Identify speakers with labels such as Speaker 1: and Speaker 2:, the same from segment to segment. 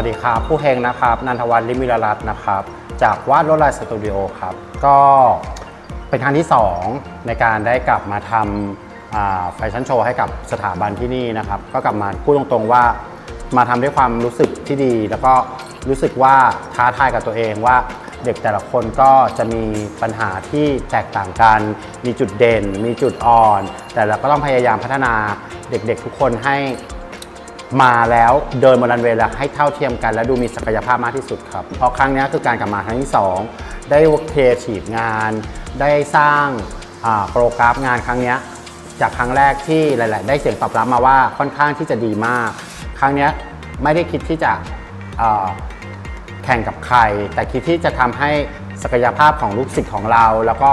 Speaker 1: สวัสดีครับ ผู้เฮงนะครับ นันทวัฒน์ลิมิรรัตน์นะครับ จากวาดลวดลายสตูดิโอครับ ก็เป็นครั้งที่ 2 ในการได้กลับมาทำแฟชั่นโชว์ให้กับสถาบันที่นี่นะครับ ก็กลับมาพูดตรงๆว่า มาทำด้วยความรู้สึกที่ดี แล้วก็รู้สึกว่าท้าทายกับตัวเองว่าเด็กแต่ละคนก็จะมีปัญหาที่แตกต่างกัน มีจุดเด่น มีจุดอ่อน แต่เราก็ต้องพยายามพัฒนาเด็กๆทุกคนให้ มาแล้วเดินบนรันเวย์แล้วให้เท่าเทียมกัน และดูมีศักยภาพมากที่สุดครับ เพราะครั้งนี้คือการกลับมาครั้งที่ 2 ได้ครีเอทีฟงาน ได้สร้างโปรกราฟงานครั้งนี้จากครั้งแรกที่หลาย ๆ ได้เสียงตอบรับมาว่าค่อนข้างที่จะดีมาก ครั้งนี้ไม่ได้คิดที่จะแข่งกับใคร แต่คิดที่จะทำให้ศักยภาพของลูกศิษย์ของเรา แล้วก็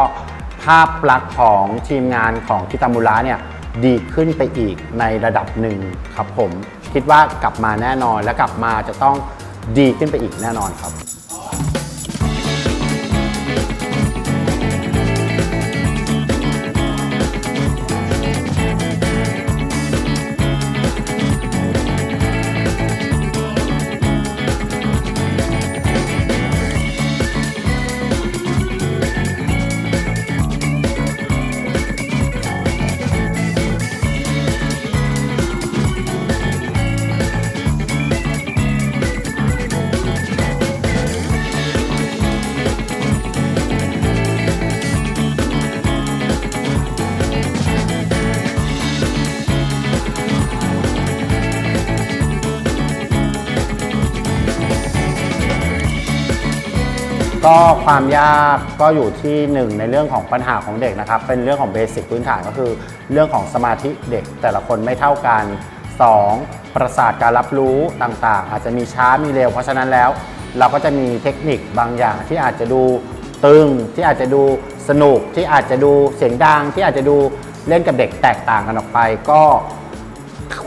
Speaker 1: ภาพลักษณ์ของทีมงานของคิตามุระเนี่ยดีขึ้นไปอีกในระดับหนึ่งครับผม คิดว่ากลับมาแน่นอนและกลับมาจะต้องดีขึ้นไปอีกแน่นอนครับ ก็ความยากก็อยู่ที่หนึ่งในเรื่องของปัญหาของเด็กนะครับ เป็นเรื่องของเบสิกพื้นฐานก็คือเรื่องของสมาธิเด็กแต่ละคนไม่เท่ากัน 2. ประสาทการรับรู้ต่างๆ อาจจะมีช้ามีเร็ว เพราะฉะนั้นแล้ว เราก็จะมีเทคนิคบางอย่างที่อาจจะดูตึง ที่อาจจะดูสนุก ที่อาจจะดูเสียงดัง ที่อาจจะดูเล่นกับเด็กแตกต่างกันออกไป ก็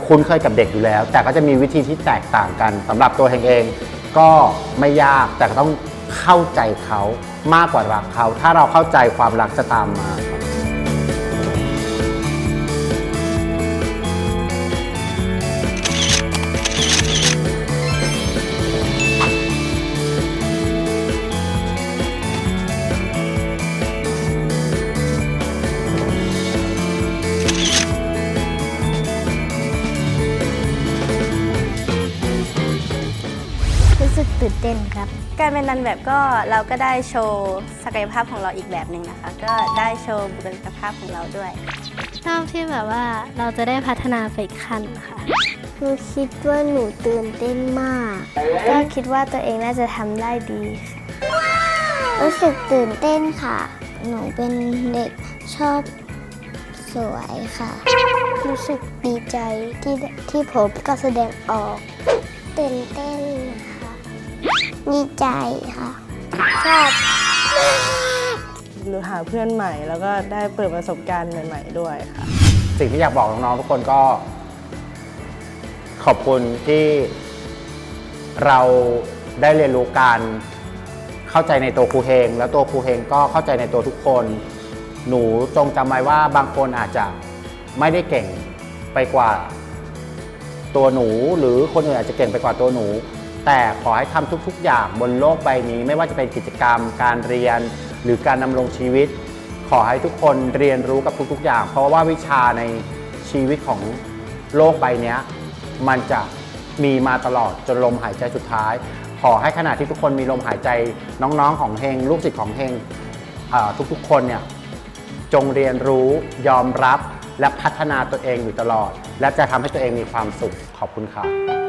Speaker 1: คุ้นเคยกับเด็กอยู่แล้ว แต่ก็จะมีวิธีที่แตกต่างกันสำหรับตัวเองเอง ก็ไม่ยากแต่ก็ต้อง เข้าใจเขามากกว่ารักเขา ถ้าเราเข้าใจความรักจะตามมา
Speaker 2: ตื่นเต้นครับ
Speaker 3: การเป็นนันแบบก็เราก็ได้โชว์ศักยภาพของเราอีกแบบหนึ่งนะคะ ก็ได้โชว์บุคลิกภาพของเราด้วย
Speaker 2: ชอบที่แบบว่าเราจะได้พัฒนาไปอีกขั้นค่ะหนูคิดว่าหนูตื่นเต้นมาก ก็คิดว่าตัวเองน่าจะทำได้ดีค่ะรู้สึกตื่นเต้นค่ะ หนูเป็นเด็กชอบสวยค่ะ รู้สึกดีใจที่ที่ผมก็แสดงออก ตื่นเต้นค่ะ ดีใจค่ะ ชอบ
Speaker 4: หรือหาเพื่อนใหม่แล้วก็ได้เปิดประสบการณ์ใหม่ ๆ ด้วยค่ะ
Speaker 1: สิ่งที่อยากบอกน้องๆทุกคนก็ ขอบคุณที่เราได้เรียนรู้การเข้าใจในตัวครูเฮง แล้วตัวครูเฮงก็เข้าใจในตัวทุกคน หนูจงจำไว้ว่าบางคนอาจจะไม่ได้เก่งไปกว่าตัวหนู หรือคนอื่นอาจจะเก่งไปกว่าตัวหนู แต่ขอให้ทำทุก ๆ อย่างบนโลกใบนี้ ไม่ว่าจะเป็นกิจกรรม การเรียน หรือการดำรงชีวิต ขอให้ทุกคนเรียนรู้กับทุก ๆ อย่าง เพราะว่าวิชาในชีวิตของโลกใบนี้มันจะมีมาตลอดจนลมหายใจสุดท้าย ขอให้ขณะที่ทุกคนมีลมหายใจน้องๆของเฮงลูกศิษย์ของเฮงทุกๆ คนเนี่ยจงเรียนรู้ยอมรับและพัฒนาตัวเองอยู่ตลอด และจะทำให้ตัวเองมีความสุขขอบคุณครับ